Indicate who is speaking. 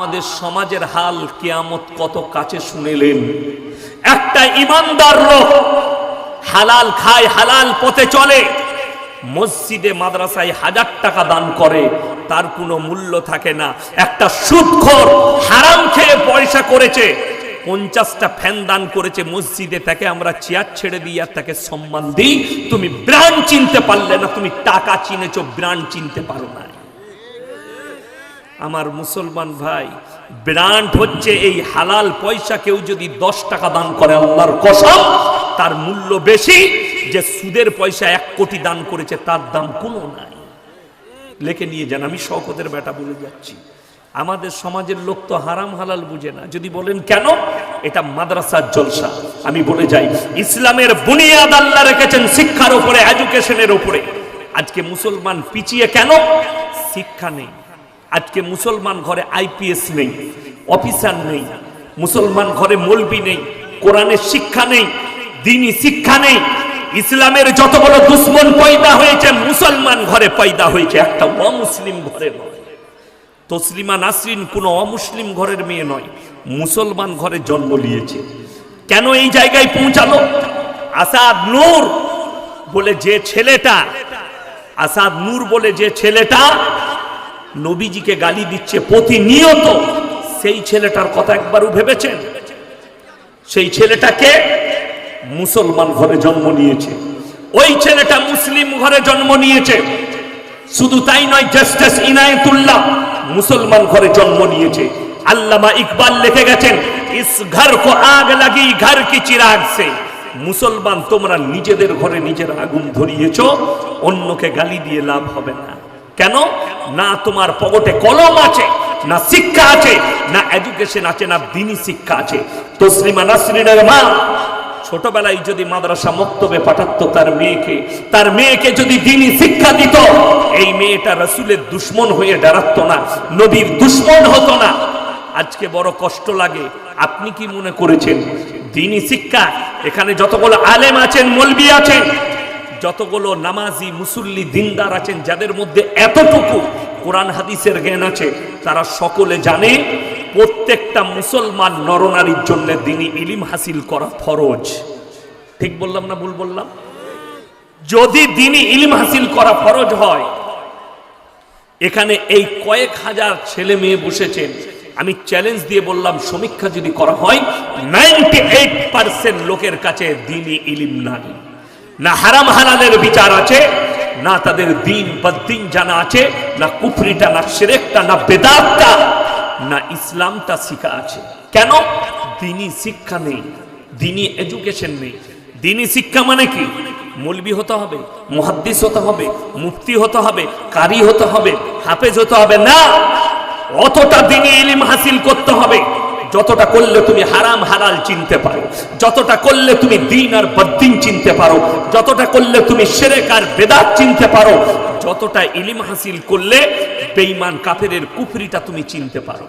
Speaker 1: আমাদের সমাজের হাল কিয়ামত কত কাছে শুনেলেন? একটা ইমানদার লোক হালাল খায়, হালাল পথে চলে, মসজিদে, মাদ্রাসায় হাজার টাকা দান করে, তার কোনো মূল্য থাকে না। একটা সুদখোর হারাম খেয়ে পয়সা করেছে, পঞ্চাশটা ফ্যান দান করেছে, মসজিদে তাকে আমরা চেয়ার ছেড়ে দিই আর তাকে সম্মান দিই। তুমি ব্র্যান্ড চিনতে পারলে না, তুমি টাকা চিনেছো, ব্র্যান্ড চিনতে পারো না। আমার মুসলমান ভাই, ব্র্যান্ড হচ্ছে এই হালাল পয়সা কেউ যদি দশ টাকা দান করে আল্লাহর কসম, তার মূল্য বেশি যে সুদের পয়সা এক কোটি দান করেছে, তার দাম কোনো নাই। লেখে নিয়ে যান, আমি শকতের বেটা বলে যাচ্ছি। আমাদের সমাজের লোক তো হারাম হালাল বুঝে না। যদি বলেন কেন? এটা মাদ্রাসার জলসা। আমি বলে যাই, ইসলামের বুনিয়াদ আল্লাহ রেখেছেন শিক্ষার উপরে এডুকেশনের উপরে। আজকে মুসলমান পিছিয়ে কেন? শিক্ষা নেই। আজকে মুসলমান ঘরে আইপিএস নেই, অফিসার নেই, মুসলমান ঘরে মলবি নেই কোরআনের শিক্ষা নেই দিনই শিক্ষা নেই, ইসলামের যত বড় দুশ্মন পয়দা হয়েছে, মুসলমান ঘরে পয়দা হয়েছে, একটা অমুসলিম ঘরে নয়। তসলিমা নাসরিন কোনো অমুসলিম ঘরের মেয়ে নয়, মুসলমান ঘরে জন্ম নিয়েছে। কেন এই জায়গায় পৌঁছালো? আসাদ নূর বলে যে ছেলেটা, আসাদ নূর বলে যে ছেলেটা নবীজিকে গালি দিচ্ছে প্রতিনিয়ত। সেই ছেলেটার কথা একবারও ভেবেছেন? সেই ছেলেটাকে মুসলমান ঘরে জন্ম নিয়েছে। ওই ছেলেটা মুসলিম ঘরে জন্ম নিয়েছে। শুধু তাই নয়, জাস্টিস ইনায়তুল্লাহ মুসলমান ঘরে জন্ম নিয়েছে। আল্লামা ইকবাল লিখে গেছেন, ইস ঘর কো আগ লাগি, ঘর কি চিরাগ সে। মুসলমান, তোমরা নিজেদের ঘরে নিজের আগুন ধরিয়েছ, অন্যকে গালি দিয়ে লাভ হবে না। কেন? না তোমার পকেটে কলম আছে, না শিক্ষা আছে, না এডুকেশন আছে, না দিনী শিক্ষা আছে। তসলিমা নাসরিনের মা ছোটবেলায় যদি মাদ্রাসা মক্তবে পাঠাতো তার মেয়েকে তার মেয়েকে যদি দিনই শিক্ষা দিত, এই মেয়েটা রসুলের দুশ্মন হয়ে দাঁড়াতো না, নবীর দুশ্মন হতো না। আজকে বড় কষ্ট লাগে, আপনি কি মনে করেছেন? দিনী শিক্ষা, এখানে যতগুলো আলেম আছেন, মলবি আছেন যতগুলো নামাজি মুসল্লি দিনদার আছেন, যাদের মধ্যে এতটুকু কোরআন হাদিসের জ্ঞান আছে, তারা সকলে জানে প্রত্যেকটা মুসলমান নরনারীর জন্য দিনই ইলিম হাসিল করা ফরজ। ঠিক বললাম না ভুল বললাম? যদি দিনই ইলিম হাসিল করা ফরজ হয়, এখানে এই কয়েক হাজার ছেলে মেয়ে বসেছেন। আমি চ্যালেঞ্জ দিয়ে বললাম, সমীক্ষা যদি করা হয় নাইনটি এইট পার্সেন্ট লোকের কাছে দিনই ইলিম নাই। না হারাম হালালের বিচার আছে, না তাদের দিন বা দিন জানা আছে, না কুফরিটা, না সেরেকটা না বেদাতটা, না ইসলামটা শিখা আছে। কেন? দিনী শিক্ষা নেই দিনী এডুকেশন নেই। দিনী শিক্ষা মানে কি? মৌলবি হতে হবে, মুহাদ্দিস হতে হবে, মুফতি হতে হবে, কারি হতে হবে, হাফেজ হতে হবে, না। অতটা দিনী ইলিম হাসিল করতে হবে। যতটা করলে তুমি হারাম হালাল চিনতে পারো, যতটা করলে তুমি দিন আর বদিন চিনতে পারো, যতটা করলে তুমি সেরেক আর বেদাত চিনতে পারো, যতটা ইলিম হাসিল করলে বেইমান কাফের কুফরিটা তুমি চিনতে পারো।